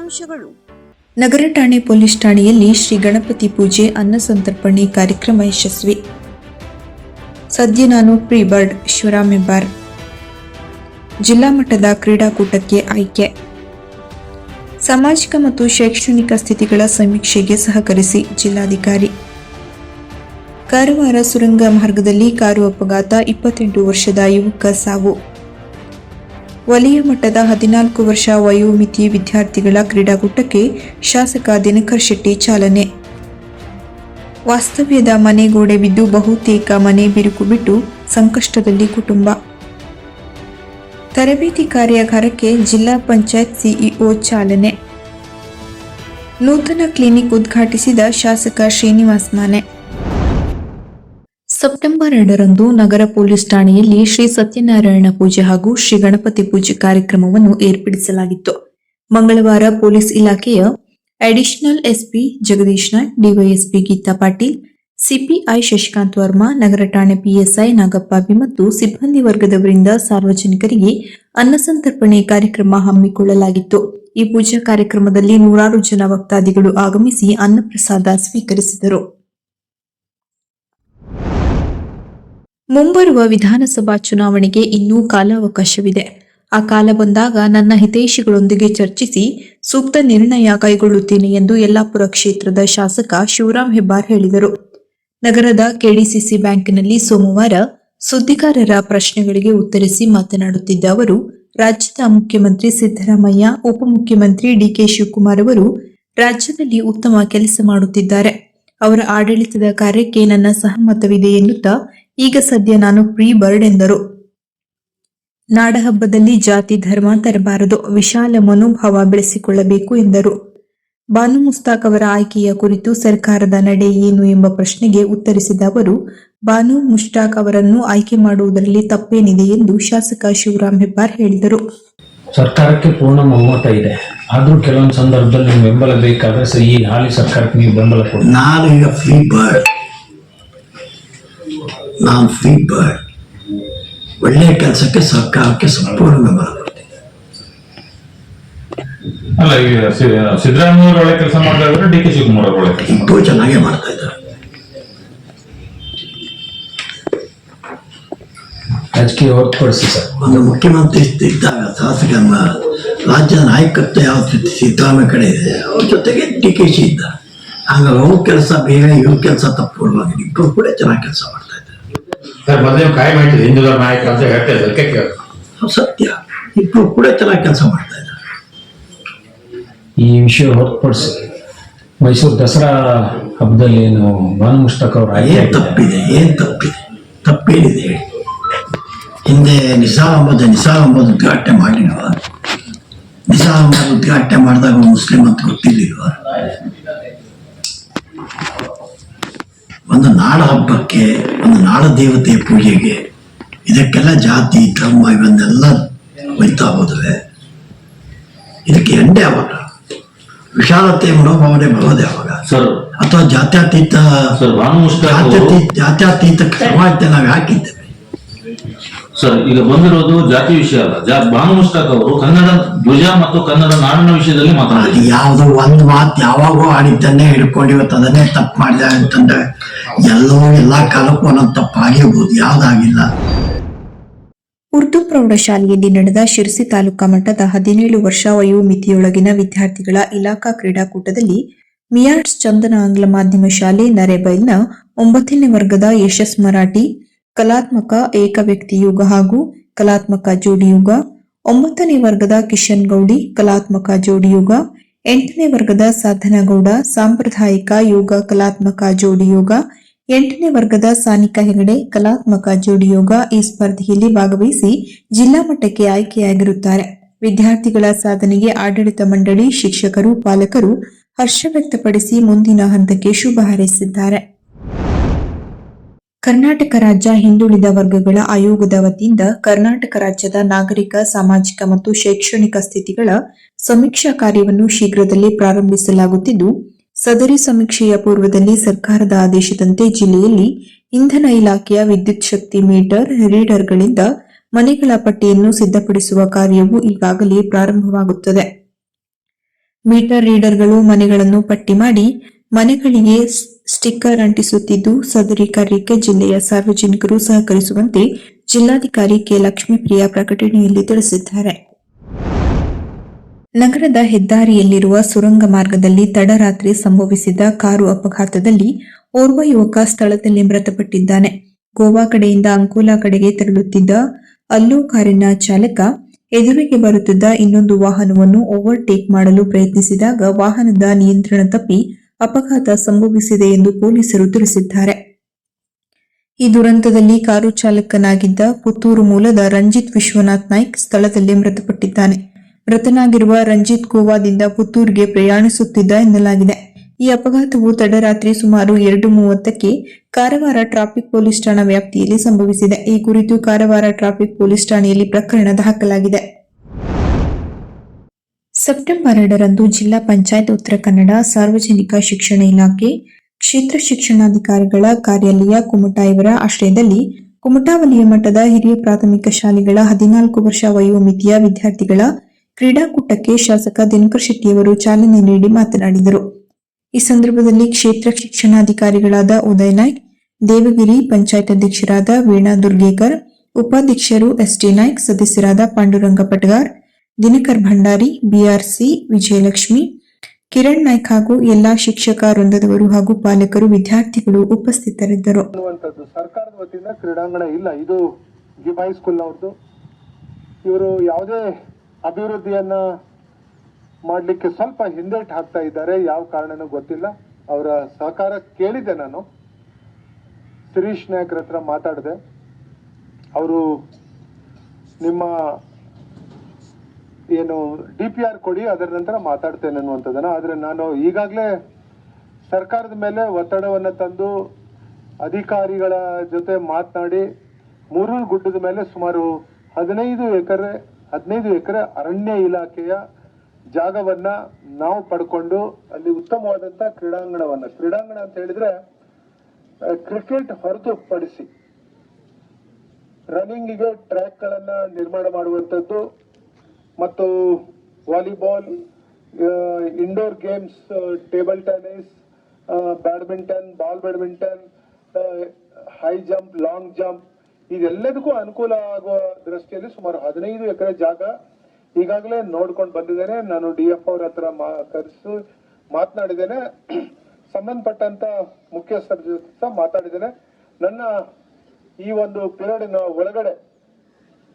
ಮುಖ್ಯಾಂಶಗಳು ನಗರ ಠಾಣೆ ಪೊಲೀಸ್ ಠಾಣೆಯಲ್ಲಿ ಶ್ರೀ ಗಣಪತಿ ಪೂಜೆ ಅನ್ನ ಸಂತರ್ಪಣೆ ಕಾರ್ಯಕ್ರಮ ಯಶಸ್ವಿ. ಸದ್ಯ ನಾನು ಪ್ರೀಬರ್ಡ್ ಶಿವರಾಮ್ ಹೆಬ್ಬಾರ್. ಜಿಲ್ಲಾ ಮಟ್ಟದ ಕ್ರೀಡಾಕೂಟಕ್ಕೆ ಆಯ್ಕೆ. ಸಾಮಾಜಿಕ ಮತ್ತು ಶೈಕ್ಷಣಿಕ ಸ್ಥಿತಿಗಳ ಸಮೀಕ್ಷೆಗೆ ಸಹಕರಿಸಿ ಜಿಲ್ಲಾಧಿಕಾರಿ. ಕಾರವಾರ ಸುರಂಗ ಮಾರ್ಗದಲ್ಲಿ ಕಾರು ಅಪಘಾತ, ಇಪ್ಪತ್ತೆಂಟು ವರ್ಷದ ಯುವಕ ಸಾವು. ವಲಯ ಮಟ್ಟದ ಹದಿನಾಲ್ಕು ವರ್ಷ ವಯೋಮಿತಿ ವಿದ್ಯಾರ್ಥಿಗಳ ಕ್ರೀಡಾಕೂಟಕ್ಕೆ ಶಾಸಕ ದಿನಕರ್ ಶೆಟ್ಟಿ ಚಾಲನೆ. ವಾಸ್ತವ್ಯದ ಮನೆ ಗೋಡೆ ಬಿದ್ದು ಬಹುತೇಕ ಮನೆ ಬಿರುಕು ಬಿಟ್ಟು ಸಂಕಷ್ಟದಲ್ಲಿ ಕುಟುಂಬ. ತರಬೇತಿ ಕಾರ್ಯಾಗಾರಕ್ಕೆ ಜಿಲ್ಲಾ ಪಂಚಾಯತ್ ಸಿಇಒ ಚಾಲನೆ. ನೂತನ ಕ್ಲಿನಿಕ್ ಉದ್ಘಾಟಿಸಿದ ಶಾಸಕ ಶ್ರೀನಿವಾಸ್ ಮಾನೆ. ಸೆಪ್ಟೆಂಬರ್ ಎರಡರಂದು ನಗರ ಪೊಲೀಸ್ ಠಾಣೆಯಲ್ಲಿ ಶ್ರೀ ಸತ್ಯನಾರಾಯಣ ಪೂಜೆ ಹಾಗೂ ಶ್ರೀ ಗಣಪತಿ ಪೂಜೆ ಕಾರ್ಯಕ್ರಮವನ್ನು ಏರ್ಪಡಿಸಲಾಗಿತ್ತು. ಮಂಗಳವಾರ ಪೊಲೀಸ್ ಇಲಾಖೆಯ additional SP Jagadish Naik DySP Geetha Patil, CPI Shashikant Varma, ನಗರ ಠಾಣೆ ಪಿಎಸ್ಐ ನಾಗಪ್ಪಾಬಿ ಮತ್ತು ಸಿಬ್ಬಂದಿ ವರ್ಗದವರಿಂದ ಸಾರ್ವಜನಿಕರಿಗೆ ಅನ್ನಸಂತರ್ಪಣೆ ಕಾರ್ಯಕ್ರಮ ಹಮ್ಮಿಕೊಳ್ಳಲಾಗಿತ್ತು. ಈ ಪೂಜಾ ಕಾರ್ಯಕ್ರಮದಲ್ಲಿ ನೂರಾರು ಜನ ಭಕ್ತಾದಿಗಳು ಆಗಮಿಸಿ ಅನ್ನಪ್ರಸಾದ ಸ್ವೀಕರಿಸಿದರು. ಮುಂಬರುವ ವಿಧಾನಸಭಾ ಚುನಾವಣೆಗೆ ಇನ್ನೂ ಕಾಲಾವಕಾಶವಿದೆ. ಆ ಕಾಲ ಬಂದಾಗ ನನ್ನ ಹಿತೈಷಿಗಳೊಂದಿಗೆ ಚರ್ಚಿಸಿ ಸೂಕ್ತ ನಿರ್ಣಯ ಕೈಗೊಳ್ಳುತ್ತೇನೆ ಎಂದು ಯಲ್ಲಾಪುರ ಕ್ಷೇತ್ರದ ಶಾಸಕ ಶಿವರಾಮ್ ಹೆಬ್ಬಾರ್ ಹೇಳಿದರು. ನಗರದ ಕೆಡಿಸಿಸಿ ಬ್ಯಾಂಕ್ನಲ್ಲಿ ಸೋಮವಾರ ಸುದ್ದಿಗಾರರ ಪ್ರಶ್ನೆಗಳಿಗೆ ಉತ್ತರಿಸಿ ಮಾತನಾಡುತ್ತಿದ್ದ ಅವರು, ರಾಜ್ಯದ ಮುಖ್ಯಮಂತ್ರಿ ಸಿದ್ದರಾಮಯ್ಯ, ಉಪಮುಖ್ಯಮಂತ್ರಿ ಡಿಕೆ ಶಿವಕುಮಾರ್ ಅವರು ರಾಜ್ಯದಲ್ಲಿ ಉತ್ತಮ ಕೆಲಸ ಮಾಡುತ್ತಿದ್ದಾರೆ. ಅವರ ಆಡಳಿತದ ಕಾರ್ಯಕ್ಕೆ ನನ್ನ ಸಹಮತವಿದೆ ಎನ್ನುತ್ತಾ ಈಗ ಸದ್ಯ ನಾನು ಪ್ರೀ ಬರ್ಡ್ ಎಂದರು. ನಾಡಹಬ್ಬದಲ್ಲಿ ಜಾತಿ ಧರ್ಮ ತರಬಾರದು ವಿಶಾಲ ಮನೋಭಾವ ಬೆಳೆಸಿಕೊಳ್ಳಬೇಕು ಎಂದರು. ಬಾನು ಮುಸ್ತಾಕ್ ಅವರ ಆಯ್ಕೆಯ ಕುರಿತು ಸರ್ಕಾರದ ನಡೆ ಏನು ಎಂಬ ಪ್ರಶ್ನೆಗೆ ಉತ್ತರಿಸಿದ ಅವರು ಬಾನು ಮುಸ್ತಾಕ್ ಅವರನ್ನು ಆಯ್ಕೆ ಮಾಡುವುದರಲ್ಲಿ ತಪ್ಪೇನಿದೆ ಎಂದು ಶಾಸಕ ಶಿವರಾಮ್ ಹೆಬ್ಬಾರ್ ಹೇಳಿದರು. ಸರ್ಕಾರಕ್ಕೆ ಪೂರ್ಣ ಬಹುಮತ ಇದೆ. ಆದ್ರೂ ಕೆಲವೊಂದು ಸಂದರ್ಭದಲ್ಲಿ ಬೆಂಬಲ ಬೇಕಾದ್ರೆ ಈ ಹಾಲಿ ಸರ್ಕಾರಕ್ಕೆ ನೀವು ಬೆಂಬಲ ಕೊಡಿ. ನಾನು ಈಗ ಫ್ರೀ ಬರ್ಡ್ ನಾನು ಫ್ರೀ ಬರ್ಡ್ ಒಳ್ಳೆ ಕೆಲಸಕ್ಕೆ ಸರ್ಕಾರಕ್ಕೆ ಸಂಪೂರ್ಣ ಬೆಂಬಲ ಅಲ್ಲ ಈಗ ಸಿದ್ದರಾಮಯ್ಯ ಅವರು ಒಳ್ಳೆ ಕೆಲಸ ಮಾಡ್ತಾ ಇದ್ದಾರೆ ಡಿ ಕೆ ಶಿವಕುಮಾರ್ ಒಳ್ಳೆ ಕೆಲಸ ಇಬ್ಬರು ಚೆನ್ನಾಗೇ ಮಾಡ್ತಾ ಇದ್ದಾರೆ. ರಾಜಕೀಯ ಹೊರತುಪಡಿಸಿ ಸರ್. ಒಂದು ಮುಖ್ಯಮಂತ್ರಿ ಇದ್ದಾಗ ಶಾಸಕ ರಾಜ್ಯದ ನಾಯಕತ್ವ ಯಾವ ರೀತಿ ಸಿದ್ದರಾಮಯ್ಯ ಕಡೆ ಇದೆ ಅವ್ರ ಜೊತೆಗೆ ಡಿ ಕೆ ಶಿ ಇದ್ದ ಹಂಗಾಗಿ ಅವ್ರ ಕೆಲಸ ಬೇರೆ ಇವ್ರ ಕೆಲಸ ತಪ್ಪು. ಇಬ್ಬರು ಕೂಡ ಚೆನ್ನಾಗಿ ಕೆಲಸ ಮಾಡ್ತಾ ಇದ್ದಾರೆ ಸರ್ ಮೊದಲೇ ಕಾಯಂ ಆಯ್ತದೆ ಹಿಂದೂಗಳ ನಾಯಕ ಅಂತ ಹೇಳ್ತಾ ಇದ್ದಾರೆ ಅದಕ್ಕೆ. ಸತ್ಯ ಇಬ್ಬರು ಕೂಡ ಚೆನ್ನಾಗಿ ಕೆಲಸ ಮಾಡ್ತಾ ಇದ್ದಾರೆ. ಈ ವಿಷಯ ಹೊರತುಪಡಿಸಿ ಮೈಸೂರು ದಸರಾ ಹಬ್ಬದಲ್ಲಿ ಏನು ಭಾನು ಮುಷ್ತಾಕ್ ಅವರು ಏನ್ ತಪ್ಪಿದೆ ಏನ್ ತಪ್ಪಿದೆ? ತಪ್ಪೇನಿದೆ ಹೇಳಿ. ಹಿಂದೆ ನಿಸಾಮ್ ಅಹಮದ್ ನಿಸಾಮ್ ಅಹಮದ್ ಉದ್ಘಾಟನೆ ಮಾಡಿಲ್ವ? ನಿಸಾಮ್ ಅಹಮದ್ ಉದ್ಘಾಟನೆ ಮಾಡಿದಾಗ ಮುಸ್ಲಿಂ ಅಂತ ಗೊತ್ತಿರ್ಲಿಲ್ವ? ಒಂದು ನಾಡ ಹಬ್ಬಕ್ಕೆ ಒಂದು ನಾಡ ದೇವತೆಯ ಪೂಜೆಗೆ ಇದಕ್ಕೆಲ್ಲ ಜಾತಿ ಧರ್ಮ ಇವನ್ನೆಲ್ಲ ಒಯ್ತಾ ಹೋದ್ರೆ ಇದಕ್ಕೆ ಎಂಡೆ ಅವಾಗ ವಿಶಾಲತೆ ಮನೋಭಾವನೆ ಬರೋದೇ ಅವಾಗ. ಅಥವಾ ಜಾತ್ಯತೀತ ಜಾತ್ಯತೀತ ಜಾತ್ಯತೀತ ಕ್ರಮ ಸಮಾಜತೆ ನಾವು ಹಾಕಿದ್ದೇವೆ ಸರ್ ಈಗ ಬಂದಿರೋದು ಜಾತಿ ವಿಷಯ ಅಲ್ಲ. ಜಾ- ಭಾನು ಮುಷ್ತಾಕ್ ಅವರು ಕನ್ನಡ ಧ್ವಜ ಮತ್ತು ಕನ್ನಡ ನಾಡಿನ ವಿಷಯದಲ್ಲಿ ಅದು ಯಾವ್ದು ಯಾವ್ದೋ ಒಂದು ಮಾತು ಯಾವಾಗೋ ಆಡಿದ್ದನ್ನೇ ಹಿಡ್ಕೊಂಡು ಇವತ್ತು ಅದನ್ನೇ ತಪ್ಪು ಮಾಡಿದೆ ಅಂತಂದ್ರೆ ಎಲ್ಲೋ ಎಲ್ಲಾ ಕಾಲಕ್ಕೂ ಒಂದೊಂದು ತಪ್ಪು ಆಗಿರ್ಬೋದು ಯಾವ್ದಾಗಿಲ್ಲ. ಉರ್ದು ಪ್ರೌಢಶಾಲೆಯಲ್ಲಿ ನಡೆದ ಶಿರಸಿ ತಾಲೂಕಾ ಮಟ್ಟದ ಹದಿನೇಳು ವರ್ಷ ವಯೋಮಿತಿಯೊಳಗಿನ ವಿದ್ಯಾರ್ಥಿಗಳ ಇಲಾಖಾ ಕ್ರೀಡಾಕೂಟದಲ್ಲಿ ಮಿಯಾಟ್ಸ್ ಚಂದನ ಆಂಗ್ಲ ಮಾಧ್ಯಮ ಶಾಲೆ ನರೇಬೈಲ್ನ ಒಂಬತ್ತನೇ ವರ್ಗದ ಯಶಸ್ ಮರಾಠಿ ಕಲಾತ್ಮಕ ಏಕವ್ಯಕ್ತಿ ಯುಗ ಹಾಗೂ ಕಲಾತ್ಮಕ ಜೋಡಿ ಯುಗ. ಒಂಬತ್ತನೇ ವರ್ಗದ ಕಿಶನ್ ಗೌಡಿ, ಕಲಾತ್ಮಕ ಜೋಡಿ ಯುಗ. ಎಂಟನೇ ವರ್ಗದ ಸಾಧನಗೌಡ ಸಾಂಪ್ರದಾಯಿಕ ಯೋಗ, ಕಲಾತ್ಮಕ ಜೋಡಿ ಯೋಗ. ಎಂಟನೇ ವರ್ಗದ ಸಾನಿಕ ಹೆಗಡೆ, ಕಲಾತ್ಮಕ ಜೋಡಿ ಯೋಗ ಈ ಸ್ಪರ್ಧೆಯಲ್ಲಿ ಭಾಗವಹಿಸಿ ಜಿಲ್ಲಾ ಮಟ್ಟಕ್ಕೆ ಆಯ್ಕೆಯಾಗಿರುತ್ತಾರೆ. ವಿದ್ಯಾರ್ಥಿಗಳ ಸಾಧನೆಗೆ ಆಡಳಿತ ಮಂಡಳಿ ಶಿಕ್ಷಕರು, ಪಾಲಕರು ಹರ್ಷ ವ್ಯಕ್ತಪಡಿಸಿ ಮುಂದಿನ ಹಂತಕ್ಕೆ ಶುಭ ಹಾರೈಸಿದ್ದಾರೆ. ಕರ್ನಾಟಕ ರಾಜ್ಯ ಹಿಂದುಳಿದ ವರ್ಗಗಳ ಆಯೋಗದ ವತಿಯಿಂದ ಕರ್ನಾಟಕ ರಾಜ್ಯದ ನಾಗರಿಕ, ಸಾಮಾಜಿಕ ಮತ್ತು ಶೈಕ್ಷಣಿಕ ಸ್ಥಿತಿಗಳ ಸಮೀಕ್ಷಾ ಕಾರ್ಯವನ್ನು ಶೀಘ್ರದಲ್ಲೇ ಪ್ರಾರಂಭಿಸಲಾಗುತ್ತಿದ್ದು, ಸದರಿ ಸಮೀಕ್ಷೆಯ ಪೂರ್ವದಲ್ಲಿ ಸರ್ಕಾರದ ಆದೇಶದಂತೆ ಜಿಲ್ಲೆಯಲ್ಲಿ ಇಂಧನ ಇಲಾಖೆಯ ವಿದ್ಯುತ್ ಶಕ್ತಿ ಮೀಟರ್, ರೀಡರ್ಗಳಿಂದ ಮನೆಗಳ ಪಟ್ಟಿಯನ್ನು ಸಿದ್ಧಪಡಿಸುವ ಕಾರ್ಯವು ಈಗಾಗಲೇ ಪ್ರಾರಂಭವಾಗುತ್ತದೆ. ಮೀಟರ್, ರೀಡರ್ಗಳು ಮನೆಗಳನ್ನು ಪಟ್ಟಿ ಮಾಡಿ ಮನೆಗಳಿಗೆ ಸ್ಟಿಕ್ಕರ್ ಅಂಟಿಸುತ್ತಿದ್ದು ಸದರಿ ಕಾರ್ಯಕ್ಕೆ ಜಿಲ್ಲೆಯ ಸಾರ್ವಜನಿಕರು ಸಹಕರಿಸುವಂತೆ ಜಿಲ್ಲಾಧಿಕಾರಿ ಕೆ. ಲಕ್ಷ್ಮೀಪ್ರಿಯ ಪ್ರಕಟಣೆಯಲ್ಲಿ ತಿಳಿಸಿದ್ದಾರೆ. ನಗರದ ಹೆದ್ದಾರಿಯಲ್ಲಿರುವ ಸುರಂಗ ಮಾರ್ಗದಲ್ಲಿ ತಡರಾತ್ರಿ ಸಂಭವಿಸಿದ ಕಾರು ಅಪಘಾತದಲ್ಲಿ ಓರ್ವ ಯುವಕ ಸ್ಥಳದಲ್ಲಿ ಮೃತಪಟ್ಟಿದ್ದಾನೆ. ಗೋವಾ ಕಡೆಯಿಂದ ಅಂಕೋಲಾ ಕಡೆಗೆ ತೆರಳುತ್ತಿದ್ದ ಅಲ್ಲೂ ಕಾರಿನ ಚಾಲಕ ಎದುರಿಗೆ ಬರುತ್ತಿದ್ದ ಇನ್ನೊಂದು ವಾಹನವನ್ನು ಓವರ್ಟೇಕ್ ಮಾಡಲು ಪ್ರಯತ್ನಿಸಿದಾಗ ವಾಹನದ ನಿಯಂತ್ರಣ ತಪ್ಪಿ ಅಪಘಾತ ಸಂಭವಿಸಿದೆ ಎಂದು ಪೊಲೀಸರು ತಿಳಿಸಿದ್ದಾರೆ. ಈ ದುರಂತದಲ್ಲಿ ಕಾರು ಚಾಲಕನಾಗಿದ್ದ ಪುತ್ತೂರು ಮೂಲದ ರಂಜಿತ್ ವಿಶ್ವನಾಥ್ ನಾಯ್ಕ್ ಸ್ಥಳದಲ್ಲೇ ಮೃತಪಟ್ಟಿದ್ದಾನೆ. ಮೃತನಾಗಿರುವ ರಂಜಿತ್ ಗೋವಾದಿಂದ ಪುತ್ತೂರಿಗೆ ಪ್ರಯಾಣಿಸುತ್ತಿದ್ದ ಎನ್ನಲಾಗಿದೆ. ಈ ಅಪಘಾತವು ತಡರಾತ್ರಿ ಸುಮಾರು ಎರಡು ಮೂವತ್ತಕ್ಕೆ ಕಾರವಾರ ಟ್ರಾಫಿಕ್ ಪೊಲೀಸ್ ಠಾಣಾ ವ್ಯಾಪ್ತಿಯಲ್ಲಿ ಸಂಭವಿಸಿದೆ. ಈ ಕುರಿತು ಕಾರವಾರ ಟ್ರಾಫಿಕ್ ಪೊಲೀಸ್ ಠಾಣೆಯಲ್ಲಿ ಪ್ರಕರಣ ದಾಖಲಾಗಿದೆ. ಸೆಪ್ಟೆಂಬರ್ ಎರಡರಂದು ಜಿಲ್ಲಾ ಪಂಚಾಯತ್ ಉತ್ತರ ಕನ್ನಡ ಸಾರ್ವಜನಿಕ ಶಿಕ್ಷಣ ಇಲಾಖೆ ಕ್ಷೇತ್ರ ಶಿಕ್ಷಣಾಧಿಕಾರಿಗಳ ಕಾರ್ಯಾಲಯ ಕುಮಟಾ ಇವರ ಆಶ್ರಯದಲ್ಲಿ ಕುಮಟಾ ವಲಯ ಮಟ್ಟದ ಹಿರಿಯ ಪ್ರಾಥಮಿಕ ಶಾಲೆಗಳ ಹದಿನಾಲ್ಕು ವರ್ಷ ವಯೋಮಿತಿಯ ವಿದ್ಯಾರ್ಥಿಗಳ ಕ್ರೀಡಾಕೂಟಕ್ಕೆ ಶಾಸಕ ದಿನಕರ್ ಶೆಟ್ಟಿಯವರು ಚಾಲನೆ ನೀಡಿ ಮಾತನಾಡಿದರು. ಈ ಸಂದರ್ಭದಲ್ಲಿ ಕ್ಷೇತ್ರ ಶಿಕ್ಷಣಾಧಿಕಾರಿಗಳಾದ ಉದಯ್ ನಾಯ್ಕ್, ದೇವಗಿರಿ ಪಂಚಾಯತ್ ಅಧ್ಯಕ್ಷರಾದ ವೀಣಾ ದುರ್ಗೇಕರ್, ಉಪಾಧ್ಯಕ್ಷರು ಎಸ್ಟಿ ನಾಯ್ಕ್, ಸದಸ್ಯರಾದ ಪಾಂಡುರಂಗ ಪಟಗಾರ್ ದಿನಕರ್ ಭಂಡಾರಿ, ಬಿಆರ್ಸಿ, ವಿಜಯಲಕ್ಷ್ಮಿ, ಕಿರಣ್ ನಾಯ್ಕ್ ಹಾಗೂ ಎಲ್ಲಾ ಶಿಕ್ಷಕ ವೃಂದದವರು ಹಾಗೂ ಪಾಲಕರು, ವಿದ್ಯಾರ್ಥಿಗಳು ಉಪಸ್ಥಿತರಿದ್ದರು. ಸರ್ಕಾರದ ವತಿಯಿಂದ ಕ್ರೀಡಾಂಗಣ ಇಲ್ಲ, ಇದು ಗಿಬ್ ಹೈಸ್ಕೂಲ್ ಅವ್ರದ್ದು ಇವರು ಯಾವುದೇ ಅಭಿವೃದ್ಧಿಯನ್ನ ಮಾಡಲಿಕ್ಕೆ ಸ್ವಲ್ಪ ಹಿಂದೇಟ್ ಹಾಕ್ತಾ ಇದ್ದಾರೆ, ಯಾವ ಕಾರಣನೂ ಗೊತ್ತಿಲ್ಲ. ಅವರ ಸಹಕಾರ ಕೇಳಿದೆ ನಾನು. ಶಿರೀಶ್ ನಾಯ್ಕರ ಹತ್ರ ಮಾತಾಡಿದೆ. ಅವರು ನಿಮ್ಮ ಏನು ಡಿ ಪಿ ಆರ್ ಕೊಡಿ, ಅದರ ನಂತರ ಮಾತಾಡ್ತೇನೆ ಅನ್ನುವಂಥದ್ದನ್ನ. ಆದರೆ ನಾನು ಈಗಾಗಲೇ ಸರ್ಕಾರದ ಮೇಲೆ ಒತ್ತಡವನ್ನು ತಂದು ಅಧಿಕಾರಿಗಳ ಜೊತೆ ಮಾತನಾಡಿ ಮೂರು ಗುಡ್ಡದ ಮೇಲೆ ಸುಮಾರು ಹದಿನೈದು ಎಕರೆ ಹದಿನೈದು ಎಕರೆ ಅರಣ್ಯ ಇಲಾಖೆಯ ಜಾಗವನ್ನ ನಾವು ಪಡ್ಕೊಂಡು ಅಲ್ಲಿ ಉತ್ತಮವಾದಂತ ಕ್ರೀಡಾಂಗಣವನ್ನ, ಕ್ರೀಡಾಂಗಣ ಅಂತ ಹೇಳಿದ್ರೆ ಕ್ರಿಕೆಟ್ ಹೊರತುಪಡಿಸಿ ರನ್ನಿಂಗಿಗೆ ಟ್ರ್ಯಾಕ್ಗಳನ್ನು ನಿರ್ಮಾಣ ಮಾಡುವಂಥದ್ದು ಮತ್ತು volleyball indoor games table tennis badminton ball badminton high jump long jump ಇದೆಲ್ಲದಕ್ಕೂ ಅನುಕೂಲ ಆಗುವ ದೃಷ್ಟಿಯಲ್ಲಿ ಸುಮಾರು ಹದಿನೈದು ಎಕರೆ ಜಾಗ ಈಗಾಗಲೇ ನೋಡ್ಕೊಂಡು ಬಂದಿದ್ದೇನೆ. ನಾನು ಡಿ ಎಫ್ ಅವ್ರ ಹತ್ರ ಮಾ, ಕರೆಸಿ ಮಾತನಾಡಿದ್ದೇನೆ. ಸಂಬಂಧಪಟ್ಟಂತ ಮುಖ್ಯಸ್ಥರ ಜೊತೆ ಸಹ ಮಾತಾಡಿದ್ದೇನೆ. ನನ್ನ ಈ ಒಂದು ಪೀರಿಯಡಿನ ಒಳಗಡೆ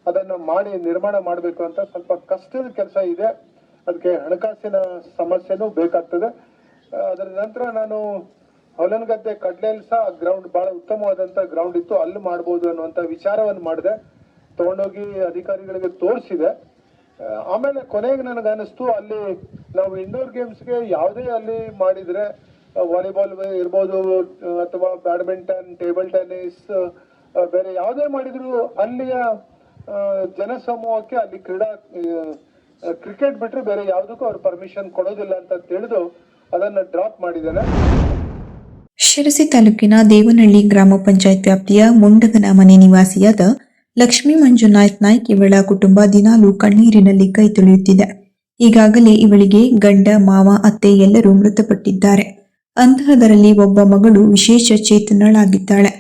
ಅದನ್ನ ಮಾಡಿ ನಿರ್ಮಾಣ ಮಾಡಬೇಕು ಅಂತ ಸ್ವಲ್ಪ ಕಷ್ಟದ ಕೆಲಸ ಇದೆ. ಅದಕ್ಕೆ ಹಣಕಾಸಿನ ಸಮಸ್ಯೆನೂ ಬೇಕಾಗ್ತದೆ. ಅದರ ನಂತರ ನಾನು ಹೊಲನಗದ್ದೆ ಕಡ್ಲೆಯಲ್ಲಿ ಸಹ ಗ್ರೌಂಡ್ ಬಹಳ ಉತ್ತಮವಾದಂತ ಗ್ರೌಂಡ್ ಇತ್ತು. ಅಲ್ಲಿ ಮಾಡ್ಬೋದು ಅನ್ನುವಂತ ವಿಚಾರವನ್ನು ಮಾಡಿದೆ. ತಗೊಂಡೋಗಿ ಅಧಿಕಾರಿಗಳಿಗೆ ತೋರಿಸಿದೆ. ಆಮೇಲೆ ಕೊನೆಗೆ ನನಗೆ ಅನಿಸ್ತು ಅಲ್ಲಿ ನಾವು ಇಂಡೋರ್ ಗೇಮ್ಸ್ಗೆ ಯಾವುದೇ ಅಲ್ಲಿ ಮಾಡಿದ್ರೆ ವಾಲಿಬಾಲ್ ಇರ್ಬೋದು ಅಥವಾ ಬ್ಯಾಡ್ಮಿಂಟನ್ ಟೇಬಲ್ ಟೆನ್ನಿಸ್ ಬೇರೆ ಯಾವುದೇ ಮಾಡಿದ್ರು ಅಲ್ಲಿಯ ಜನಸಮೂಹಕ್ಕೆ ಅಲ್ಲಿ ಕ್ರೀಡಾ ಕ್ರಿಕೆಟ್ ಬಿಟ್ರೆ ಬೇರೆ ಯಾವುದಕ್ಕೂ ಅವ್ರು ಪರ್ಮಿಷನ್ ಕೊಡೋದಿಲ್ಲ ಅಂತ ತಿಳಿದು ಅದನ್ನ ಡ್ರಾಪ್ ಮಾಡಿದ್ದಾರೆ. ಶಿರಸಿ ತಾಲೂಕಿನ ದೇವನಹಳ್ಳಿ ಗ್ರಾಮ ಪಂಚಾಯತ್ ವ್ಯಾಪ್ತಿಯ ಮುಂಡಗನ ಮನೆ ನಿವಾಸಿಯಾದ ಲಕ್ಷ್ಮೀ ಮಂಜುನಾಥ್ ನಾಯ್ಕ್ ಇವಳ ಕುಟುಂಬ ದಿನಾಲೂ ಕಣ್ಣೀರಿನಲ್ಲಿ ಕೈ ತೊಳೆಯುತ್ತಿದೆ. ಈಗಾಗಲೇ ಇವಳಿಗೆ ಗಂಡ, ಮಾವ, ಅತ್ತೆ ಎಲ್ಲರೂ ಮೃತಪಟ್ಟಿದ್ದಾರೆ. ಅಂತಹದರಲ್ಲಿ ಒಬ್ಬ ಮಗಳು ವಿಶೇಷ ಚೇತನಳಾಗಿದ್ದಾಳೆ.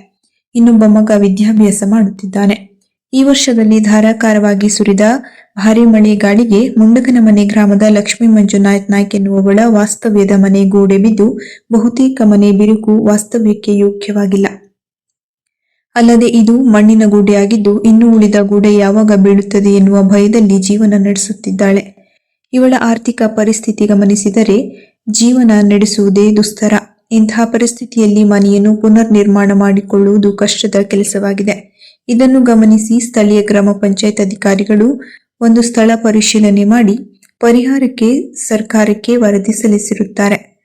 ಇನ್ನೊಬ್ಬ ಮಗ ವಿದ್ಯಾಭ್ಯಾಸ ಮಾಡುತ್ತಿದ್ದಾನೆ. ಈ ವರ್ಷದಲ್ಲಿ ಧಾರಾಕಾರವಾಗಿ ಸುರಿದ ಭಾರಿ ಮಳೆ ಗಾಳಿಗೆ ಮುಂಡಗನ ಮನೆ ಗ್ರಾಮದ ಲಕ್ಷ್ಮೀ ಮಂಜುನಾಥ್ ನಾಯ್ಕ್ ಎನ್ನುವವಳ ವಾಸ್ತವ್ಯದ ಮನೆ ಗೋಡೆ ಬಿದ್ದು ಬಹುತೇಕ ಮನೆ ಬಿರುಕು ವಾಸ್ತವ್ಯಕ್ಕೆ ಯೋಗ್ಯವಾಗಿಲ್ಲ. ಅಲ್ಲದೆ ಇದು ಮಣ್ಣಿನ ಗೂಡೆಯಾಗಿದ್ದು ಇನ್ನು ಉಳಿದ ಗೂಡೆ ಯಾವಾಗ ಬೀಳುತ್ತದೆ ಎನ್ನುವ ಭಯದಲ್ಲಿ ಜೀವನ ನಡೆಸುತ್ತಿದ್ದಾಳೆ. ಇವಳ ಆರ್ಥಿಕ ಪರಿಸ್ಥಿತಿ ಗಮನಿಸಿದರೆ ಜೀವನ ನಡೆಸುವುದೇ ದುಸ್ತರ. ಇಂತಹ ಪರಿಸ್ಥಿತಿಯಲ್ಲಿ ಮನೆಯನ್ನು ಪುನರ್ ನಿರ್ಮಾಣ ಮಾಡಿಕೊಳ್ಳುವುದು ಕಷ್ಟದ ಕೆಲಸವಾಗಿದೆ. ಇದನ್ನು ಗಮನಿಸಿ ಸ್ಥಳೀಯ ಗ್ರಾಮ ಪಂಚಾಯತ್ ಅಧಿಕಾರಿಗಳು ಒಂದು ಸ್ಥಳ ಪರಿಶೀಲನೆ ಮಾಡಿ ಪರಿಹಾರಕ್ಕೆ ಸರ್ಕಾರಕ್ಕೆ ವರದಿ ಸಲ್ಲಿಸಿರುತ್ತಾರೆ.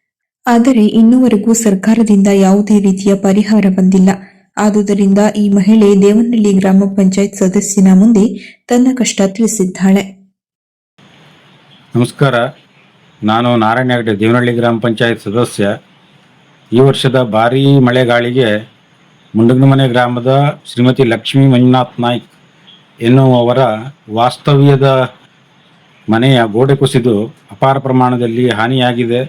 ಆದರೆ ಇನ್ನುವರೆಗೂ ಸರ್ಕಾರದಿಂದ ಯಾವುದೇ ರೀತಿಯ ಪರಿಹಾರ ಬಂದಿಲ್ಲ. ಆದುದರಿಂದ ಈ ಮಹಿಳೆ ದೇವನಹಳ್ಳಿ ಗ್ರಾಮ ಪಂಚಾಯತ್ ಸದಸ್ಯನ ಮುಂದೆ ತನ್ನ ಕಷ್ಟ ತಿಳಿಸಿದ್ದಾಳೆ. ನಮಸ್ಕಾರ. ನಾನು ನಾರಾಯಣ ಹೆಗಡೆ ದೇವನಹಳ್ಳಿ ಗ್ರಾಮ ಪಂಚಾಯತ್ ಸದಸ್ಯ. ಈ ವರ್ಷದ ಭಾರೀ ಮಳೆಗಾಳಿಗೆ ಮುಂಡಗನಮನೆ ಗ್ರಾಮದ ಶ್ರೀಮತಿ ಲಕ್ಷ್ಮೀ ಮಂಜುನಾಥ್ ನಾಯ್ಕ್ ಎನ್ನುವವರ ವಾಸ್ತವ್ಯದ ಮನೆಯ ಗೋಡೆ ಕುಸಿದು ಅಪಾರ ಪ್ರಮಾಣದಲ್ಲಿ ಹಾನಿಯಾಗಿದೆ.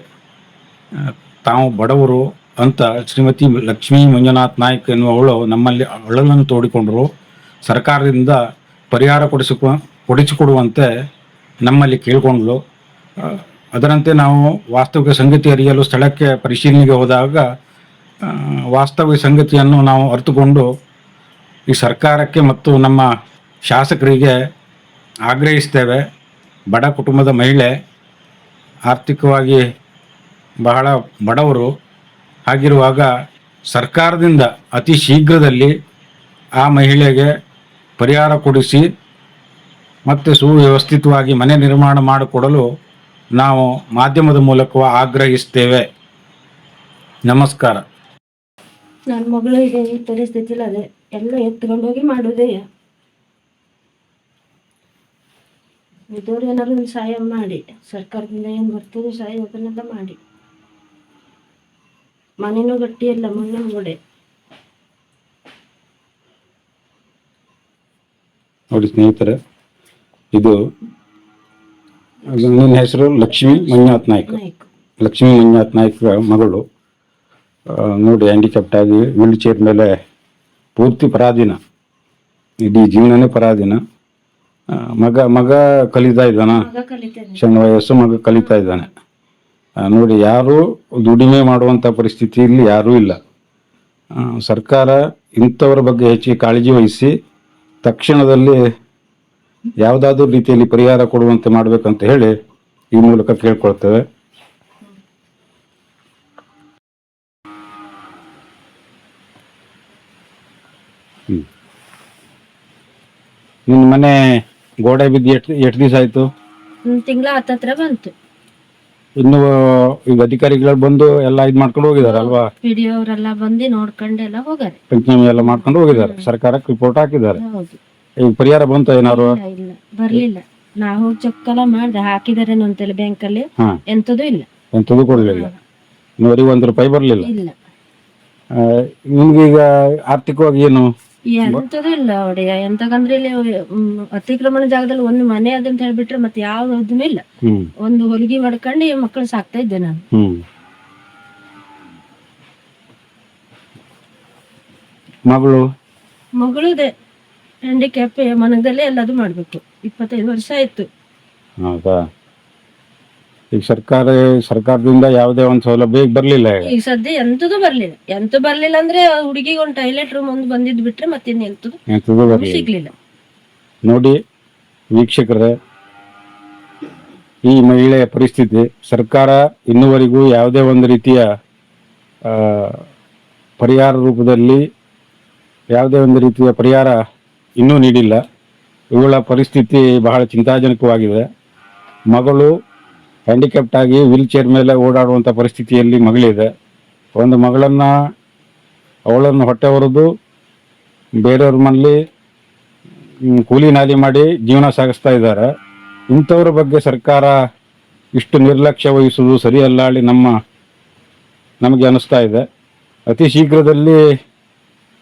ತಾವು ಬಡವರು ಅಂತ ಶ್ರೀಮತಿ ಲಕ್ಷ್ಮೀ ಮಂಜುನಾಥ್ ನಾಯ್ಕ್ ಎನ್ನುವವಳು ನಮ್ಮಲ್ಲಿ ಅಳಲನ್ನು ತೋಡಿಕೊಂಡರು. ಸರ್ಕಾರದಿಂದ ಪರಿಹಾರ ಕೊಡಿಸಿಕೊ, ಕೊಡಿಸಿಕೊಡುವಂತೆ ನಮ್ಮಲ್ಲಿ ಕೇಳಿಕೊಂಡ್ಲು ಅದರಂತೆ ನಾವು ವಾಸ್ತವಿಕ ಸಂಗತಿ ಅರಿಯಲು ಸ್ಥಳಕ್ಕೆ ಪರಿಶೀಲನೆಗೆ ಹೋದಾಗ ಆ, ವಾಸ್ತವಿಕ ಸಂಗತಿಯನ್ನು ನಾವು ಅರಿತುಕೊಂಡು ಈ ಸರ್ಕಾರಕ್ಕೆ ಮತ್ತು ನಮ್ಮ ಶಾಸಕರಿಗೆ ಆಗ್ರಹಿಸ್ತೇವೆ. ಬಡ ಕುಟುಂಬದ ಮಹಿಳೆ ಆರ್ಥಿಕವಾಗಿ ಬಹಳ ಬಡವರು. ಆಗಿರುವಾಗ ಸರ್ಕಾರದಿಂದ ಅತಿ ಶೀಘ್ರದಲ್ಲಿ ಆ ಮಹಿಳೆಗೆ ಪರಿಹಾರ ಕೊಡಿಸಿ ಮತ್ತು ಸುವ್ಯವಸ್ಥಿತವಾಗಿ ಮನೆ ನಿರ್ಮಾಣ ಮಾಡಿಕೊಡಲು ನಾವು ಮಾಧ್ಯಮದ ಮೂಲಕ ಆಗ್ರಹಿಸ್ತೇವೆ. ನಮಸ್ಕಾರ. ನನ್ನ ಮಗಳು ಇದೆ ಈ ಪರಿಸ್ಥಿತಿಲಿ ಅದೇ. ಎಲ್ಲ ಎತ್ಕೊಂಡೋಗಿ ಮಾಡೋದೇ. ಇದ್ದವ್ರು ಏನಾದ್ರು ಒಂದು ಸಹಾಯ ಮಾಡಿ. ಸರ್ಕಾರದಿಂದ ಏನು ಬರ್ತದೆ ಸಹಾಯ ಅದನ್ನೆಲ್ಲ ಮಾಡಿ. ಮನೇನೂ ಗಟ್ಟಿ ಇಲ್ಲ ಮಣ್ಣಿನ ಗೋಡೆ ನೋಡಿ ಸ್ನೇಹಿತರೆ ಇದು ನನ್ನ ಹೆಸರು ಲಕ್ಷ್ಮೀ ಮಂಜುನಾಥ್ ನಾಯ್ಕ. ನಾಯ್ಕ. ಲಕ್ಷ್ಮೀ ಮಂಜುನಾಥ್ ನಾಯ್ಕ ಮಗಳು. ನೋಡಿ ಹ್ಯಾಂಡಿಕ್ಯಾಪ್ಟ್ ಆಗಿ ವೀಲ್ ಚೇರ್ ಮೇಲೆ ಪೂರ್ತಿ ಪರಾಧೀನ. ಇಡೀ ಜೀವನನೇ ಪರಾಧೀನ. ಮಗ ಮಗ ಕಲಿತಾ ಇದ್ದಾನ? ಸಣ್ಣ ವಯಸ್ಸು ಮಗ ಕಲಿತಾ ಇದ್ದಾನೆ. ನೋಡಿ ಯಾರು ದುಡಿಮೆ ಮಾಡುವಂಥ ಪರಿಸ್ಥಿತಿಯಲ್ಲಿ ಯಾರೂ ಇಲ್ಲ. ಸರ್ಕಾರ ಇಂಥವರ ಬಗ್ಗೆ ಹೆಚ್ಚಿಗೆ ಕಾಳಜಿ ವಹಿಸಿ ತಕ್ಷಣದಲ್ಲಿ ಯಾವುದಾದ್ರೂ ರೀತಿಯಲ್ಲಿ ಪರಿಹಾರ ಕೊಡುವಂತೆ ಮಾಡಬೇಕಂತ ಹೇಳಿ ಈ ಮೂಲಕ ಕೇಳ್ಕೊಳ್ತೇವೆ ಹ್ಮ್. ನಿನ್ನ ಮನೆ ಗೋಡೆ ಬಿದ್ದು ಎಷ್ಟು ಎಷ್ಟು ದಿವಸ ಆಯ್ತು? ಒಂದು ತಿಂಗಳ ಹತ್ತತ್ರ ಬಂತು. ಇನ್ನು ಈಗ ಅಧಿಕಾರಿಗಳು ಬಂದು ಎಲ್ಲ ಇದು ಮಾಡ್ಕೊಂಡು ಹೋಗಿದಾರೆ ಅಲ್ವಾ? ಪಿ ಡಿ ಅವರೆಲ್ಲ ಬಂದು ನೋಡ್ಕೊಂಡೆಲ್ಲ ಹೋಗಾರೆ. ಪಂಚಮಿ ಎಲ್ಲ ಮಾಡ್ಕೊಂಡು ಹೋಗಿದ್ದಾರೆ ಸರ್ಕಾರಕ್ಕೆ ರಿಪೋರ್ಟ್ ಹಾಕಿದ್ದಾರೆ. ಹೌದು. ಈಗ ಪರಿಹಾರ ಬಂತ ಏನಾರು ಇಲ್ಲ ಇಲ್ಲ. ಬರ್ಲಿಲ್ಲ. ನಾ ಹೋಗಿ ಎಲ್ಲ ಮಾಡ್ದೆ ಹಾಕಿದಾರೆ ಅಂತೇಳಿ ಬ್ಯಾಂಕಲ್ಲಿ. ಹಾ. ಎಂತದೂ ಇಲ್ಲ. ಎಂತದೂ ಕೊಡ್ಲಿಲ್ಲ. ಇನ್ನೂವರೆಗೆ ಒಂದು ರೂಪಾಯಿ ಬರಲಿಲ್ಲ. ಇಲ್ಲ. ನಿಮ್ಗೆ ಈಗ ಆರ್ಥಿಕವಾಗಿ ಏನು? ಎಂತದೂ ಇಲ್ಲ ಒಡೆಯ. ಎಂತಕಂದ್ರೆ ಇಲ್ಲಿ ಅತಿಕ್ರಮಣ ಜಾಗದಲ್ಲಿ ಒಂದು ಮನೆ ಅದಂತ ಹೇಳ್ಬಿಟ್ರೆ ಮತ್ತೆ ಯಾವ್ದು ಇಲ್ಲ. ಒಂದು ಹೊಲಿಗೆ ಮಾಡ್ಕೊಂಡು ಮಕ್ಕಳು ಸಾಕ್ತಾ ಇದ್ದೆ ನಾನು. ಮಗಳು? ಕೆಪ್ಪೆ ಹ್ಯಾಂಡಿಕ್ಯಾಪ್ ಮನಗದಲ್ಲೇ ಎಲ್ಲದು ಮಾಡ್ಬೇಕು. ಇಪ್ಪತ್ತೈದು ವರ್ಷ ಆಯ್ತು. ಹೌದಾ? ಈಗ ಸರ್ಕಾರ ಸರ್ಕಾರದಿಂದ ಯಾವುದೇ ಒಂದು ಸೌಲಭ್ಯ ಈಗ ಬರ್ಲಿಲ್ಲ ಈಗ. ಈಗ ಸದ್ಯ ಎಂತದೂ ಬರ್ಲಿಲ್ಲ. ಎಂತ ಬರ್ಲಿಲ್ಲ ಅಂದ್ರೆ ಹುಡುಗಿಗೆ ಒಂದು ಟಾಯ್ಲೆಟ್ ರೂಮ್ ಒಂದು ಬಂದಿದ್ ಬಿಟ್ರೆ ಮತ್ತೆ ಇನ್ನೆಂತದು ಎಂಥದ್ದು ಬರ್ಲಿಲ್ಲ. ಸಿಗ್ಲಿಲ್ಲ. ನೋಡಿ ವೀಕ್ಷಕರೇ ಈ ಮಹಿಳೆಯ ಪರಿಸ್ಥಿತಿ ಸರ್ಕಾರ ಇನ್ನುವರೆಗೂ ಯಾವುದೇ ಒಂದು ರೀತಿಯ ಆ, ಪರಿಹಾರ ರೂಪದಲ್ಲಿ ಯಾವುದೇ ಒಂದು ರೀತಿಯ ಪರಿಹಾರ ಇನ್ನೂ ನೀಡಿಲ್ಲ. ಇವಳ ಪರಿಸ್ಥಿತಿ ಬಹಳ ಚಿಂತಾಜನಕವಾಗಿದೆ. ಮಗಳು ಹ್ಯಾಂಡಿಕ್ಯಾಪ್ಟ್ ಆಗಿ ವೀಲ್ ಚೇರ್ ಮೇಲೆ ಓಡಾಡುವಂಥ ಪರಿಸ್ಥಿತಿಯಲ್ಲಿ ಮಗಳಿದೆ. ಒಂದು ಮಗಳನ್ನು ಅವಳನ್ನು ಹೊಟ್ಟೆ ಹೊರದು ಬೇರೆಯವ್ರ ಮನೇಲಿ ಕೂಲಿ ನಾಲಿ ಮಾಡಿ ಜೀವನ ಸಾಗಿಸ್ತಾ ಇದ್ದಾರೆ. ಇಂಥವ್ರ ಬಗ್ಗೆ ಸರ್ಕಾರ ಇಷ್ಟು ನಿರ್ಲಕ್ಷ್ಯ ವಹಿಸುವುದು ಸರಿಯಲ್ಲ ಹೇಳಿ ನಮ್ಮ, ನಮಗೆ ಅನಿಸ್ತಾ ಇದೆ. ಅತಿ ಶೀಘ್ರದಲ್ಲಿ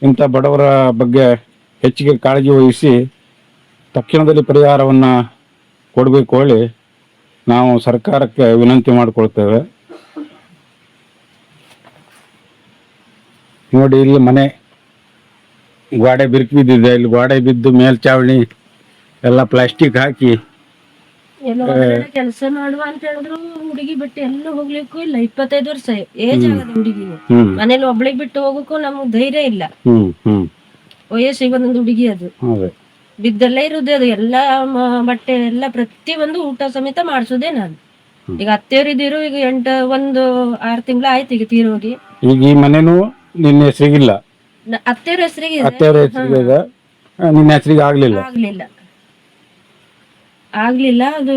ಇಂಥ ಬಡವರ ಬಗ್ಗೆ ಹೆಚ್ಚಿಗೆ ಕಾಳಜಿ ವಹಿಸಿ ತಕ್ಷಣದಲ್ಲಿ ಪರಿಹಾರವನ್ನು ಕೊಡಬೇಕು ಹೇಳಿ ನಾವು ಸರ್ಕಾರಕ್ಕೆ ವಿನಂತಿ ಮಾಡಿಕೊಳ್ತೇವೆ. ನೋಡಿ ಇಲ್ಲಿ ಮನೆ ಗೋಡೆ ಬಿರುಕು ಬಿದ್ದಿದೆ. ಇಲ್ಲಿ ಗೋಡೆ ಬಿದ್ದು ಮೇಲ್ಚಾವಣಿ ಎಲ್ಲ ಪ್ಲಾಸ್ಟಿಕ್ ಹಾಕಿ ಕೆಲಸ ಮಾಡುವ ಅಂತ ಹೇಳಿದ್ರು ಹುಡುಗಿ ಬಿಟ್ಟು ಎಲ್ಲೂ ಹೋಗ್ಲಿಕ್ಕೂ ಇಲ್ಲ. ಇಪ್ಪತ್ತೈದು ವರ್ಷ ಏಜ್ ಆಗದ ಹುಡುಗಿ ಮನೇಲಿ ಒಬ್ಳಿಗೆ ಬಿಟ್ಟು ಹೋಗಕ್ಕೂ ನಮ್ಗೆ ಧೈರ್ಯ ಇಲ್ಲ. ವಯಸ್ಸಿಗೆ ಒಂದೊಂದು ಹುಡುಗಿ ಅದೇ. ಬಿದ್ದಲ್ಲೇ ಇರುದೇ ಅದು. ಎಲ್ಲ ಮ- ಬಟ್ಟೆ ಎಲ್ಲ ಪ್ರತಿ ಒಂದು ಊಟ ಸಮೇತ ಮಾಡಿಸೋದೇ ನಾನು. ಈಗ ಅತ್ತೆಯವರಿದ್ದೀರು ಈಗ ಎಂಟು ಒಂದು ಆರು ತಿಂಗಳು ಆಯ್ತು ಈಗ ತೀರೋಗಿ. ಈಗ ಈ ಮನೆನೂ ನಿನ್ನ ಹೆಸರಿಗಿಲ್ಲ. ನ- ಅತ್ತೆಯವ್ರ ಹೆಸರಿಗೆ ಅತ್ತೆಯವ್ರ ಹೆಸರಿಗೆ ನಿನ್ನ ಹೆಸರಿಗೆ ಆಗ್ಲಿಲ್ಲ. ಆಗ್ಲಿಲ್ಲ. ಆಗ್ಲಿಲ್ಲ ಅದು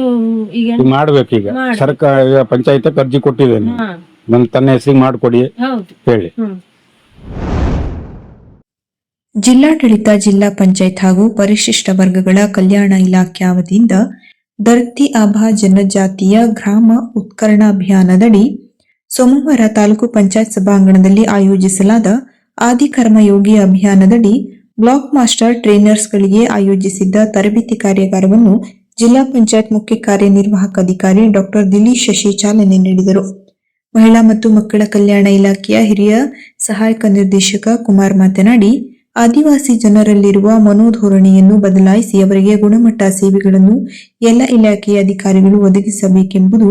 ಈಗ ಈಗ ಮಾಡ್ಬೇಕು ಈಗ. ಮಾಡಿ. ಸರ್ಕಾರ ಪಂಚಾಯತ್ ಅರ್ಜಿ ಕೊಟ್ಟಿದ್ದೇನೆ. ಹಾ. ನನ್ನ ತನ್ನ ಹೆಸರಿಗೆ ಮಾಡ್ಕೊಡಿ. ಹೌದು. ಹೇಳಿ. ಹ್ಮ್. ಜಿಲ್ಲಾಡಳಿತ, ಜಿಲ್ಲಾ ಪಂಚಾಯತ್ ಹಾಗೂ ಪರಿಶಿಷ್ಟ ವರ್ಗಗಳ ಕಲ್ಯಾಣ ಇಲಾಖೆಯ ವತಿಯಿಂದ ದರ್ತಿ ಆಭಾ ಜನಜಾತಿಯ ಗ್ರಾಮ ಉತ್ಕರಣ ಅಭಿಯಾನದಡಿ ಸೋಮವಾರ ತಾಲೂಕು ಪಂಚಾಯತ್ ಸಭಾಂಗಣದಲ್ಲಿ ಆಯೋಜಿಸಲಾದ ಆದಿಕರ್ಮಯೋಗಿ ಅಭಿಯಾನದಡಿ ಬ್ಲಾಕ್ ಮಾಸ್ಟರ್ ಟ್ರೈನರ್ಸ್ಗಳಿಗೆ ಆಯೋಜಿಸಿದ್ದ ತರಬೇತಿ ಕಾರ್ಯಾಗಾರವನ್ನು ಜಿಲ್ಲಾ ಪಂಚಾಯತ್ ಮುಖ್ಯ ಕಾರ್ಯನಿರ್ವಾಹಕ ಅಧಿಕಾರಿ ಡಾಕ್ಟರ್ ದಿಲೀಶ್ ಶಶಿ ಚಾಲನೆ ನೀಡಿದರು. ಮಹಿಳಾ ಮತ್ತು ಮಕ್ಕಳ ಕಲ್ಯಾಣ ಇಲಾಖೆಯ ಹಿರಿಯ ಸಹಾಯಕ ನಿರ್ದೇಶಕ ಕುಮಾರ್ ಮಾತನಾಡಿ ಆದಿವಾಸಿ ಜನರಲ್ಲಿರುವ ಮನೋಧೋರಣೆಯನ್ನು ಬದಲಾಯಿಸಿ ಅವರಿಗೆ ಗುಣಮಟ್ಟ ಸೇವೆಗಳನ್ನು ಎಲ್ಲ ಇಲಾಖೆಯ ಅಧಿಕಾರಿಗಳು ಒದಗಿಸಬೇಕೆಂಬುದು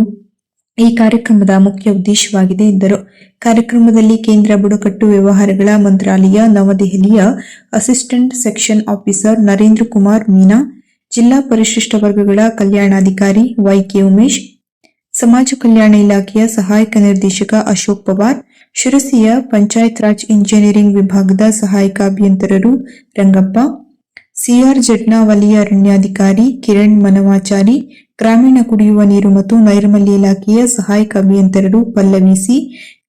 ಈ ಕಾರ್ಯಕ್ರಮದ ಮುಖ್ಯ ಉದ್ದೇಶವಾಗಿದೆ ಎಂದರು. ಕಾರ್ಯಕ್ರಮದಲ್ಲಿ ಕೇಂದ್ರ ಬುಡಕಟ್ಟು ವ್ಯವಹಾರಗಳ ಮಂತ್ರಾಲಯ, ನವದೆಹಲಿಯ assistant section officer Narendra Kumar Meena, ಜಿಲ್ಲಾ ಪರಿಶಿಷ್ಟ ವರ್ಗಗಳ ಕಲ್ಯಾಣಾಧಿಕಾರಿ ವೈಕೆ ಉಮೇಶ್, ಸಮಾಜ ಕಲ್ಯಾಣ ಇಲಾಖೆಯ ಸಹಾಯಕ ನಿರ್ದೇಶಕ ಅಶೋಕ್ ಪವಾರ್ ಶಿರಸಿಯ ಪಂಚಾಯತ್ ರಾಜ್ ಇಂಜಿನಿಯರಿಂಗ್ ವಿಭಾಗದ ಸಹಾಯಕ ಅಭಿಯಂತರರು ರಂಗಪ್ಪ ಜಟ್ನಾ ವಲಯ ಅರಣ್ಯಾಧಿಕಾರಿ ಕಿರಣ್ ಮನವಾಚಾರಿ, ಗ್ರಾಮೀಣ ಕುಡಿಯುವ ನೀರು ಮತ್ತು ನೈರ್ಮಲ್ಯ ಇಲಾಖೆಯ ಸಹಾಯಕ ಅಭಿಯಂತರರು ಪಲ್ಲವಿ ಸಿ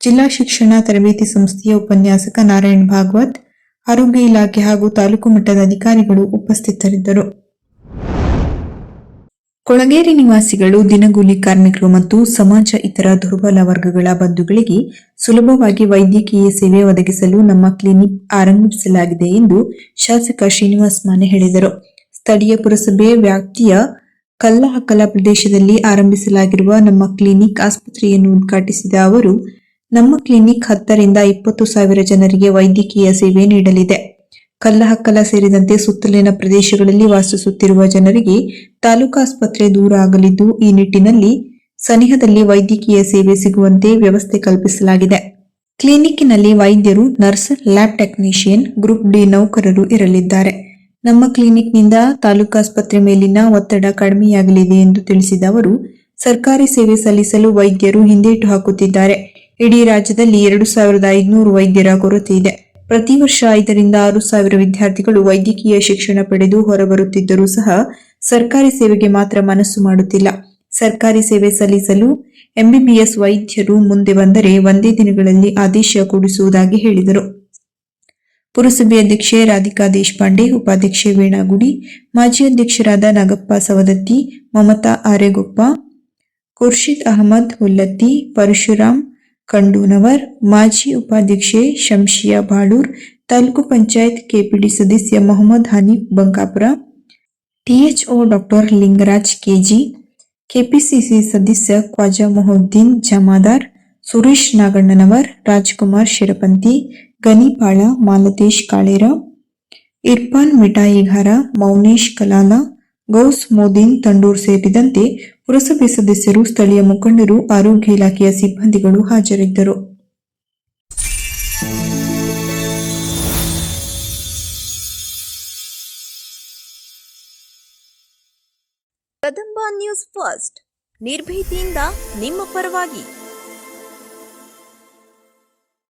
ಜಿಲ್ಲಾ ಶಿಕ್ಷಣ ತರಬೇತಿ ಸಂಸ್ಥೆಯ ಉಪನ್ಯಾಸಕ ನಾರಾಯಣ್ ಭಾಗವತ್, ಆರೋಗ್ಯ ಇಲಾಖೆ ಹಾಗೂ ತಾಲೂಕು ಮಟ್ಟದ ಅಧಿಕಾರಿಗಳು ಉಪಸ್ಥಿತರಿದ್ದರು. ಕೊಳಗೇರಿ ನಿವಾಸಿಗಳು, ದಿನಗೂಲಿ ಕಾರ್ಮಿಕರು ಮತ್ತು ಸಮಾಜ ಇತರ ದುರ್ಬಲ ವರ್ಗಗಳ ಬಂಧುಗಳಿಗೆ ಸುಲಭವಾಗಿ ವೈದ್ಯಕೀಯ ಸೇವೆ ಒದಗಿಸಲು ನಮ್ಮ ಕ್ಲಿನಿಕ್ ಆರಂಭಿಸಲಾಗಿದೆ ಎಂದು ಶಾಸಕ ಶ್ರೀನಿವಾಸ್ ಮಾನೆ ಹೇಳಿದರು. ಸ್ಥಳೀಯ ಪುರಸಭೆ ವ್ಯಾಪ್ತಿಯ ಕಲ್ಲಹಕಲ ಪ್ರದೇಶದಲ್ಲಿ ಆರಂಭಿಸಲಾಗಿರುವ ನಮ್ಮ ಕ್ಲಿನಿಕ್ ಆಸ್ಪತ್ರೆಯನ್ನು ಉದ್ಘಾಟಿಸಿದ ಅವರು, ನಮ್ಮ ಕ್ಲಿನಿಕ್ ಹತ್ತರಿಂದ ಇಪ್ಪತ್ತು ಸಾವಿರ ಜನರಿಗೆ ವೈದ್ಯಕೀಯ ಸೇವೆ ನೀಡಲಿದೆ. ಕಲ್ಲಹಕ್ಕಲ ಸೇರಿದಂತೆ ಸುತ್ತಲಿನ ಪ್ರದೇಶಗಳಲ್ಲಿ ವಾಸಿಸುತ್ತಿರುವ ಜನರಿಗೆ ತಾಲೂಕು ಆಸ್ಪತ್ರೆ ದೂರ ಆಗಲಿದ್ದು, ಈ ನಿಟ್ಟಿನಲ್ಲಿ ಸನಿಹದಲ್ಲಿ ವೈದ್ಯಕೀಯ ಸೇವೆ ಸಿಗುವಂತೆ ವ್ಯವಸ್ಥೆ ಕಲ್ಪಿಸಲಾಗಿದೆ. ಕ್ಲಿನಿಕ್ನಲ್ಲಿ ವೈದ್ಯರು, nurse, lab technician, group D ನೌಕರರು ಇರಲಿದ್ದಾರೆ. ನಮ್ಮ ಕ್ಲಿನಿಕ್ನಿಂದ ತಾಲೂಕು ಆಸ್ಪತ್ರೆ ಮೇಲಿನ ಒತ್ತಡ ಕಡಿಮೆಯಾಗಲಿದೆ ಎಂದು ತಿಳಿಸಿದ ಅವರು, ಸರ್ಕಾರಿ ಸೇವೆ ಸಲ್ಲಿಸಲು ವೈದ್ಯರು ಹಿಂದೇಟು ಹಾಕುತ್ತಿದ್ದಾರೆ. ಇಡೀ ರಾಜ್ಯದಲ್ಲಿ ಎರಡು ಸಾವಿರದ ಐದುನೂರು ವೈದ್ಯರ ಕೊರತೆ ಇದೆ. ಪ್ರತಿ ವರ್ಷ ಐದರಿಂದ ಆರು ಸಾವಿರ ವಿದ್ಯಾರ್ಥಿಗಳು ವೈದ್ಯಕೀಯ ಶಿಕ್ಷಣ ಪಡೆದು ಹೊರಬರುತ್ತಿದ್ದರೂ ಸಹ ಸರ್ಕಾರಿ ಸೇವೆಗೆ ಮಾತ್ರ ಮನಸ್ಸು ಮಾಡುತ್ತಿಲ್ಲ. ಸರ್ಕಾರಿ ಸೇವೆ ಸಲ್ಲಿಸಲು ಎಂಬಿಬಿಎಸ್ ವೈದ್ಯರು ಮುಂದೆ ಬಂದರೆ ಒಂದೇ ದಿನಗಳಲ್ಲಿ ಆದೇಶ ಕೊಡಿಸುವುದಾಗಿ ಹೇಳಿದರು. ಪುರಸಭೆ ಅಧ್ಯಕ್ಷೆ ರಾಧಿಕಾ ದೇಶಪಾಂಡೆ, ಉಪಾಧ್ಯಕ್ಷೆ ವೀಣಾಗುಡಿ, ಮಾಜಿ ಅಧ್ಯಕ್ಷರಾದ ನಾಗಪ್ಪ ಸವದತ್ತಿ, ಮಮತಾ ಆರೆಗೊಪ್ಪ, ಖುರ್ಷಿದ್ ಅಹಮದ್ ಹುಲ್ಲತ್ತಿ, ಪರಶುರಾಮ್ ಕಂಡೂನವರ್, ಮಾಜಿ ಉಪಾಧ್ಯಕ್ಷೆ ಶಂಶಿಯಾ ಬಾಳೂರ್, ತಾಲೂಕು ಪಂಚಾಯತ್ ಕೆಪಿಡಿ ಸದಸ್ಯ Mohammed Hanif Bankapur, THO doctor Lingaraj KG, KPCC ಸದಸ್ಯ ಖ್ವಾಜಾ ಮೊಹದ್ದೀನ್ ಜಮಾದಾರ್, ಸುರೇಶ್ ನಾಗಣ್ಣನವರ್, ರಾಜ್ಕುಮಾರ್ ಶಿರಪಂತಿ ಗನಿಪಾಳ ಮಾಲತೇಶ್ ಕಾಳೇರ, ಇರ್ಫಾನ್ ಮಿಠಾಯಿಘಾರ ಮೌನೇಶ್ ಕಲಾಲ, ಗೌಸ್ ಮೋದೀನ್ ತಂಡೂರ್ ಸೇರಿದಂತೆ ಪುರಸಭೆ ಸದಸ್ಯರು ಸ್ಥಳೀಯ ಮುಖಂಡರು ಆರೋಗ್ಯ ಇಲಾಖೆಯ ಸಿಬ್ಬಂದಿಗಳು ಹಾಜರಿದ್ದರು. Kadamba news first. ನಿರ್ಭೀತಿಯಿಂದ ನಿಮ್ಮ ಪರವಾಗಿ.